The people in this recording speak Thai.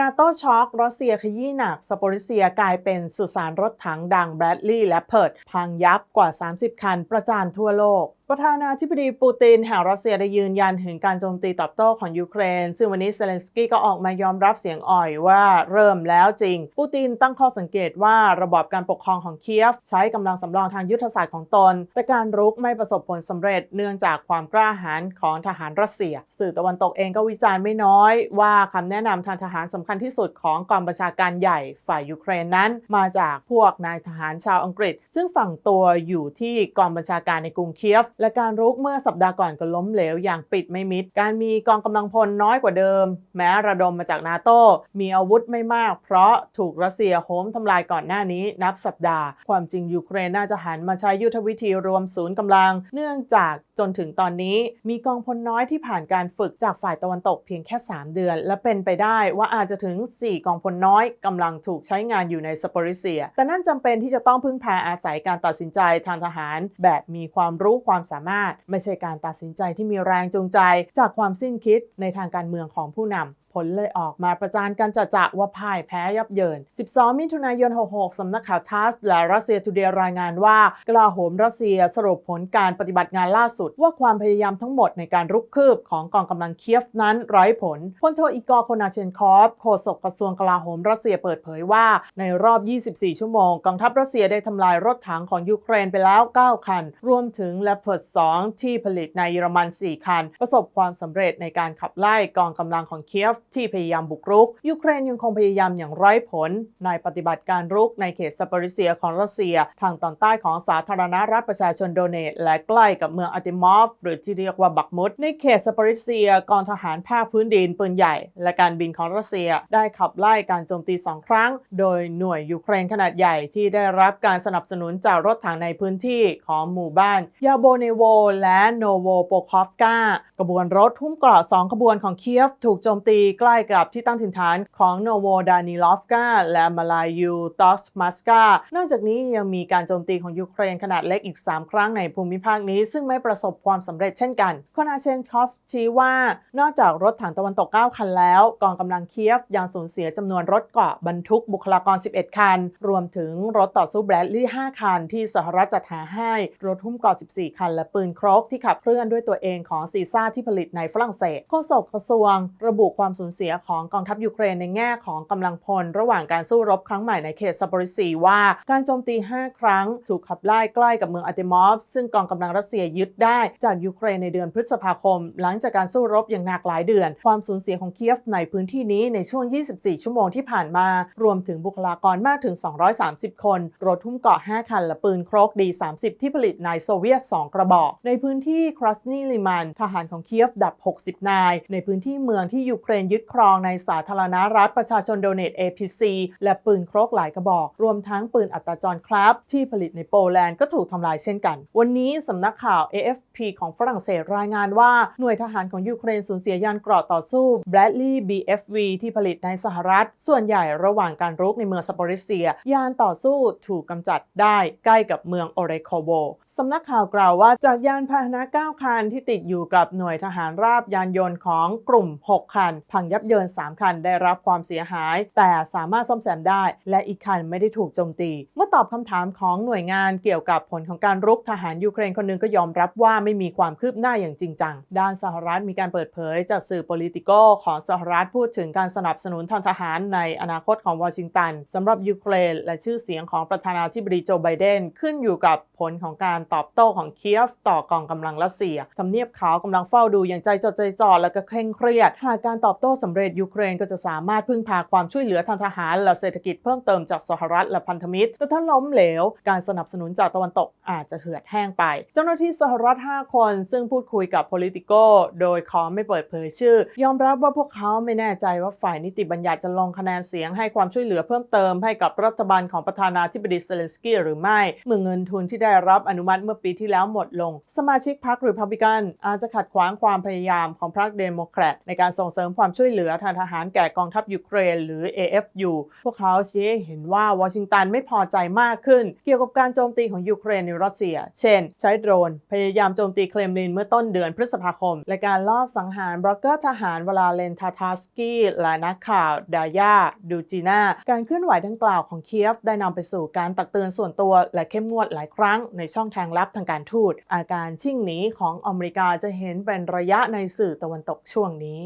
นาโต้ช็อกรัสเซียขยี้หนัก สปอริเซียกลายเป็นสุสานรถถังดังแบรดลีย์และเพิร์ดพังยับกว่า 30 คัน ประจานทั่วโลกประธานาธิบดีปูตินแห่งรัสเซียได้ยืนยันถึงการโจมตีตอบโต้ของยูเครน ซึ่งวันนี้เซเลนสกี้ก็ออกมายอมรับเสียงอ่อยว่าเริ่มแล้วจริง ปูตินตั้งข้อสังเกตว่าระบอบการปกครองของเคียฟ ใช้กำลังสำรองทางยุทธศาสตร์ของตน แต่การรุกไม่ประสบผลสำเร็จเนื่องจากความกล้าหาญของทหารรัสเซีย สื่อตะวันตกเองก็วิจารณ์ไม่น้อย ว่าคำแนะนำทางทหารสำคัญที่สุดของกองบัญชาการใหญ่ฝ่ายยูเครนนั้น มาจากพวกนายทหารชาวอังกฤษ ซึ่งฝั่งตัวอยู่ที่กองบัญชาการในกรุงเคียฟและการรุกเมื่อสัปดาห์ก่อนก็ล้มเหลวอย่างปิดไม่มิด การมีกองกำลังพลน้อยกว่าเดิม แม้ระดมมาจากนาโตมีอาวุธไม่มาก เพราะถูกรัสเซียโหมทำลายก่อนหน้านี้นับสัปดาห์ ความจริงยูเครนน่าจะหันมาใช้ยุทธวิธีรวมศูนย์กำลัง เนื่องจากจนถึงตอนนี้มีกองพลน้อยที่ผ่านการฝึกจากฝ่ายตะวันตกเพียงแค่ 3 เดือน และเป็นไปได้ว่าอาจจะถึง 4 กองพลน้อยกำลังถูกใช้งานอยู่ในสปอริเซีย แต่นั่นจำเป็นที่จะต้องพึ่งพาอาศัยการตัดสินใจทางทหาร แบบมีความรู้ความสามารถ ไม่ใช่การตัดสินใจที่มีแรงจูงใจ จากความสิ้นคิดในทางการเมืองของผู้นำ ผลเลยออกมาประจานกันจะจะว่าพ่ายแพ้ยับเยิน 12 มิถุนายน 66 สำนักข่าวทัสและรัสเซียทูเดย์รายงานว่ากลาโหมรัสเซียสรุปผลการปฏิบัติงานล่าสุด ว่าความพยายามทั้งหมดในการรุกคืบของกองกำลังเคียฟนั้นไร้ผลพลโทอีกอร์โคนาเชนคอฟโฆษกกระทรวงกลาโหมรัสเซียเปิดเผยว่าในรอบ 24 ชั่วโมงกองทัพรัสเซียได้ทำลายรถถังของยูเครนไปแล้ว 9 คัน รวมถึงแลปเพิร์ด2ที่ผลิตในเยอรมัน 4 คัน ประสบความสำเร็จในการขับไล่กองกำลังของเคียฟที่พยายามบุกรุก ยูเครนยังคงพยายามอย่างไร้ผล ในปฏิบัติการรุกในเขตซาปริเซียของรัสเซีย ทางตอนใต้ของสาธารณรัฐประชาชนโดเนต และใกล้กับเมืองอติมอฟ หรือที่เรียกว่าบักมุด ในเขตซาปริเซียกองทหารภาคพื้นดินปืนใหญ่ และการบินของรัสเซียได้ขับไล่การโจมตีสองครั้ง โดยหน่วยยูเครนขนาดใหญ่ที่ได้รับการสนับสนุนจากรถถังในพื้นที่ของหมู่บ้านยาโบเนโวและโนโวโปคอฟกากระบวนรถทุ่มเกราะสองขบวนของเคียฟถูกโจมตีใกล้กับที่ตั้งถิ่นฐานของโนโวดานิลอฟกาและมาลายูตอสมัสกานอกจากนี้ยังมีการโจมตีของยูเครนขนาดเล็กอีก 3 ครั้งในภูมิภาคนี้ ซึ่งไม่ประสบความสำเร็จเช่นกันโคนาเชนคอฟชี้ว่า นอกจากรถถังตะวันตก 9 คันแล้ว กองกำลังเคียฟยังสูญเสียจำนวนรถเกาะบรรทุกบุคลากร 11 คัน รวมถึงรถต่อสู้แบรดลีย์5คัน ที่สหรัฐจัดหาให้ รถหุ้มเกาะ 14 คัน และปืนครกที่ขับเคลื่อนด้วยตัวเองของซีซ่าที่ผลิตในฝรั่งเศสโฆษกกระทรวง ระบุความสูญูญเสียของกองทัพยูเครนในแง่ของกำลังพล ระหว่างการสู้รบครั้งใหม่ในเขตซาปอริซีว่า การโจมตี 5 ครั้ง ถูกขับไล่ใกล้กับเมืองอาร์เตมอฟ ซึ่งกองกำลังรัสเซียยึดได้จากยูเครนในเดือนพฤษภาคม หลังจากการสู้รบอย่างหนักหลายเดือน ความสูญเสียของเคียฟในพื้นที่นี้ในช่วง 24 ชั่วโมงที่ผ่านมา รวมถึงบุคลากรมากถึง 230 คน รถทุ่มเกาะ 5 คัน และปืนโครกดี 30 ที่ผลิตในโซเวียต 2 กระบอก ในพื้นที่ครัสนีลิมัน ทหารของเคียฟดับ 60 นาย ในพื้นที่เมืองที่ยูเครนยึดครองในสาธารณรัฐประชาชนโดเนต APC และปืนโครกหลายกระบอก รวมทั้งปืนอัตราจรครับที่ผลิตในโปแลนด์ก็ถูกทำลายเช่นกัน วันนี้สำนักข่าว AFP ของฝรั่งเศสรายงานว่าหน่วยทหารของยูเครนสูญเสียยานเกราะต่อสู้ Bradley BFV ที่ผลิตในสหรัฐ ส่วนใหญ่ระหว่างการรุกในเมืองซาปอริเซีย ยานต่อสู้ถูกกำจัดได้ใกล้กับเมืองโอเรโคโว สำนักข่าวกล่าวว่าจากยานพาหนะ 9 คันที่ติดอยู่กับหน่วยทหารราบยานยนต์ของกลุ่ม 6 คัน พังยับเยิน 3 คันได้รับความเสียหาย แต่สามารถซ่อมแซมได้ และอีกคันไม่ได้ถูกโจมตี เมื่อตอบคำถามของหน่วยงานเกี่ยวกับผลของการรุกทหารยูเครนคนหนึงก็ยอมรับว่าไม่มีความคืบหน้าอย่างจริงจัง ด้านสหรัฐมีการเปิดเผยจากสื่อ Politico ของสหรัฐพูดถึงการสนับสนุนทางทหารในอนาคตของวอชิงตันสำหรับยูเครน และชื่อเสียงของประธานาธิบดีโจไบเดนขึ้นอยู่กับผลของการตอบโต้ของเคียฟต่อกองกำลังรัสเซียทำเนียบขาวกำลังเฝ้าดูอย่างใจจดใจจ่อและก็เคร่งเครียด หากการตอบโต้สำเร็จยูเครนก็จะสามารถพึ่งพาความช่วยเหลือทางทหารและเศรษฐกิจเพิ่มเติมจากสหรัฐและพันธมิตร แต่ถ้าล้มเหลว การสนับสนุนจากตะวันตกอาจจะเหือดแห้งไป เจ้าหน้าที่สหรัฐ 5 คน ซึ่งพูดคุยกับ Politico โดยขอไม่เปิดเผยชื่อ ยอมรับว่าพวกเขาไม่แน่ใจว่าฝ่ายนิติบัญญัติจะลงคะแนนเสียงให้ความช่วยเหลือเพิ่มเติมให้กับรัฐบาลของประธานาธิบดีเซเลนสกี้หรือไม่ เมื่อเงินทุนที่ได้รับอนุมัติมัติเมื่อปีที่แล้วหมดลง สมาชิกพรรครีพับลิกันอาจจะขัดขวางความพยายามของพรรคเดโมแครตในการส่งเสริมความช่วยเหลือทางทหารแก่กองทัพยูเครน หรือ AFU พวกเขาชี้เห็นว่าวอชิงตันไม่พอใจมากขึ้น เกี่ยวกับการโจมตีของยูเครนในรัสเซีย เช่น ใช้โดรน พยายามโจมตีเครมลินเมื่อต้นเดือนพฤษภาคม และการลอบสังหารบล็อกเกอร์ทหารวลาเลนทาทาสกี้และนักข่าวดายาดูจีนาการเคลื่อนไหวดังกล่าวของเคียฟได้นำไปสู่การตักเตือนส่วนตัวและเข้มงวดหลายครั้งในช่องทางงลับทางการทูตอาการชิ่งหนีของอเมริกาจะเห็นเป็นระยะในสื่อตะวันตกช่วงนี้